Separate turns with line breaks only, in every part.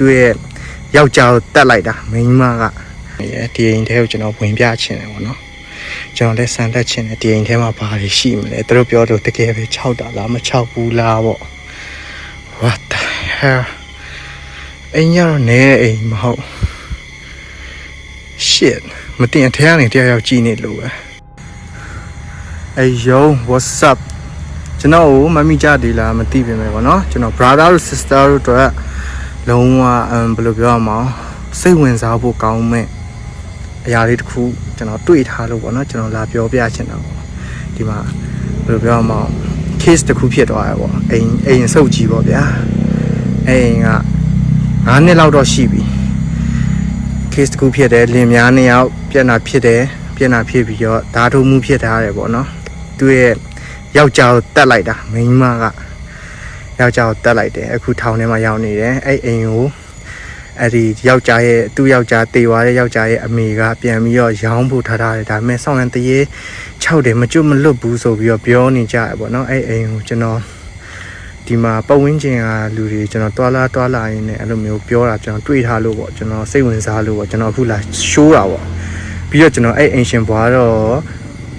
သူ့ရဲ့ယောက်ျားကိုတတ်လိုက်တာမိန်းမကရဲ့ဒီအိမ်ထဲကိုကျွန်တော်ဝင်ပြချင်တယ်ပေါ့နော်ကျွန်တော်လည်းစံတက်ချင်တယ်ဒီအိမ်ထဲမှာဘာတွေရှိမလဲသူတို့ပြောလို့တကယ်ပဲ6တာလားမ6ဘူးလားပေါ့ what the hell အိမ်ရတော့နဲအိမ်မဟုတ် shit မတင်အထဲကနေတရားရောက်ကြည့်နေလို့ပဲအေး yo what's up ကျွန်တော်ကိုမမိကြသေးလားမသိပြင်မယ်ပေါ့နော်ကျွန်တော် brother တို့ sister တို့အတွက် လုံးဝအမ်ဘယ်လိုပြောရမလဲစိတ်ဝင်စားဖို့ကောင်းမဲ့အရာလေးတစ်ခုကျွန်တော်တွေ့ထားလို့ပေါ့နော်ကျွန်တော်လာပြောပြချင်တာပေါ့ဒီမှာဘယ်လိုပြောရမလဲ case တစ်ခုဖြစ်သွားရပေါ့အိမ်အိမ်စုပ်ကြီးပေါ့ဗျာအိမ်က9နှစ်လောက်တော့ရှိပြီ case တစ်ခုဖြစ်တယ်လင်များနှစ်ယောက်ပြက်နာဖြစ်တယ်ပြက်နာဖြစ်ပြီးတော့ဓာတ်ထုံမှုဖြစ်ထားတယ်ပေါ့နော်သူ့ရဲ့ယောက်ျားကိုတတ်လိုက်တာမိန်းမက ယောက်ျားကိုတတ်လိုက်တယ်အခုထောင်ထဲမှာရောက်နေတယ်အဲ့အိမ်ကိုအဲ့ဒီယောက်ျားရဲ့သူ့ယောက်ျားတေသွားတဲ့ယောက်ျားရဲ့အမေကပြန်ပြီးတော့ရောင်းဖို့ထားထားတယ်ဒါပေမဲ့ဆောင်းရန်တရေ6တယ်မကျွတ်မလွတ်ဘူးဆိုပြီးတော့ပြောနေကြရပေါ့နော်အဲ့အိမ်ကိုကျွန်တော်ဒီမှာပတ်ဝန်းကျင်ကလူတွေကျွန်တော်တွာလာတွာလာရင်းနဲ့အဲ့လိုမျိုးပြောတာကျွန်တော်တွေ့ထားလို့ပေါ့ကျွန်တော်စိတ်ဝင်စားလို့ပေါ့ကျွန်တော်အခုလာရှိုးတာပေါ့ပြီးတော့ကျွန်တော်အဲ့အင်ရှင်ဘွားတော့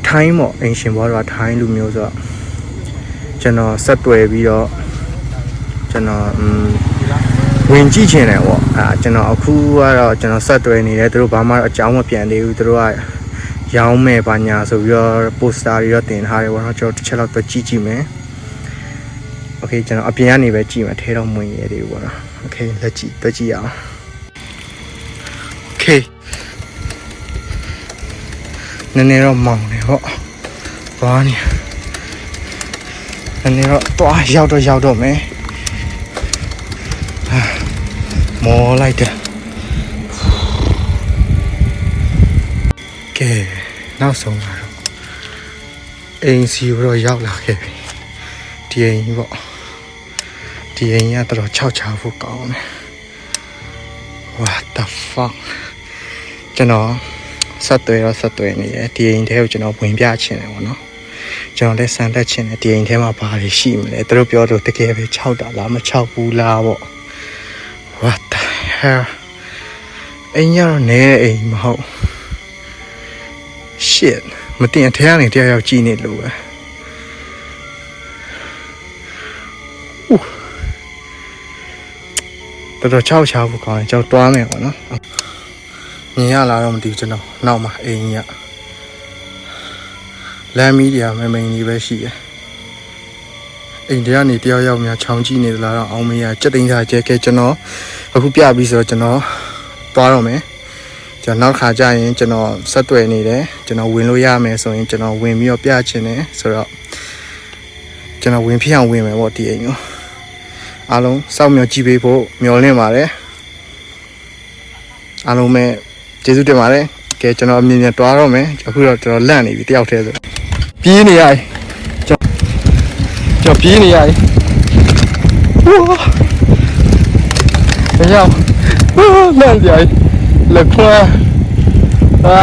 ထိုင်းပေါ့အင်ရှင်ဘွားတော့ထိုင်းလူမျိုးဆိုတော့ကျွန်တော်ဆက်တွယ်ပြီးတော့ ကျွန်တော်อืมဝင်ကြည့်ချင်တယ်ပေါ့အာကျွန်တော်အခုကတော့ကျွန်တော်ဆက်တွယ်နေတယ်သူတို့ဘာမှတော့အကြောင်းမပြန်သေးဘူးသူတို့ကရောင်းမဲ့ဘာညာဆိုပြီးတော့ပိုစတာတွေတော့တင်ထားတယ်ပေါ့နော်ကျွန်တော်တစ်ချက်လောက်တော့ကြည့်ကြည့်မယ် โอเคကျွန်တော်အပြင်ကနေပဲကြည့်မှာထဲတော့မဝင်ရသေးဘူးပေါ့နော်โอเคလက်ကြည့်တွက်ကြည့်ရအောင်โอเคနည်းနည်းတော့မောင်တယ်ဟောဘာနေနည်းနည်းတော့တွားရောက်တော့ရောက်တော့မယ် မောလိုက်တယ်ကဲနောက်ဆုံးလာတော့အိမ်စီကိုတော့ရောက်လာခဲ့ပြီဒီအိမ်ကြီးပေါ့ဒီအိမ်ကတော်တော်ခြောက်ချဖို့ကောင်းတယ် What the fuck ကျွန်တော်ဆက်သွယ်တော့ဆက်သွယ်နေတယ်ဒီအိမ်ထဲကိုကျွန်တော်ဝင်ပြချင်တယ်ပေါ့နော်ကျွန်တော်လည်းစံတက်ချင်တယ်ဒီအိမ်ထဲမှာဘာတွေရှိမလဲသူတို့ပြောလို့တကယ်ပဲ6တာလားမ6ဘူးလားပေါ့ What the hell အိမ်ရတော့နဲအိမ်မဟုတ် shit မတင်အထဲကနေတရားရောက်ကြည့်နေလို့ပဲတော်တော်ချောက်ချားဖို့ကောင်းတယ်ကျွန်တော်တွားမယ်ပေါ့နော်မြင်ရလာတော့မသိဘူးကျွန်တော်နောက်မှာအိမ်ကြီးကလမ်းမီးတွေကမမိန်ကြီးပဲရှိတယ် အိမ်တရားနေတယောက်ယောက်များချောင်းကြည့်နေသလားတော့အောင်မရစက်သိန်းစာကျဲကဲကျွန်တော်အခုပြပြီးဆိုတော့ကျွန်တော်တွားတော့မယ်ကျွန်တော်နောက်ခါကျရင်ကျွန်တော်ဆက်တွေ့နေတယ်ကျွန်တော်ဝင်လို့ရမယ်ဆိုရင်ကျွန်တော်ဝင်ပြီးတော့ပြချင်တယ်ဆိုတော့ကျွန်တော်ဝင်ဖြစ်အောင်ဝင်မယ်ပေါ့ဒီအိမ်ကိုအားလုံးစောင့်မျှော်ကြည့်ပေးဖို့မျှော်လင့်ပါတယ်အားလုံးပဲကျေးဇူးတင်ပါတယ်ကဲကျွန်တော်အမြင်မြန်တွားတော့မယ်အခုတော့ကျွန်တော်လန့်နေပြီတယောက်တည်းဆိုပြေးနေရတယ်ကျွန်တော် ကျွန်တော်ပြေးနေရတယ်ဝါဘယ်ရောက်ဝါလန့်ကြရလက်ခွန်းအာ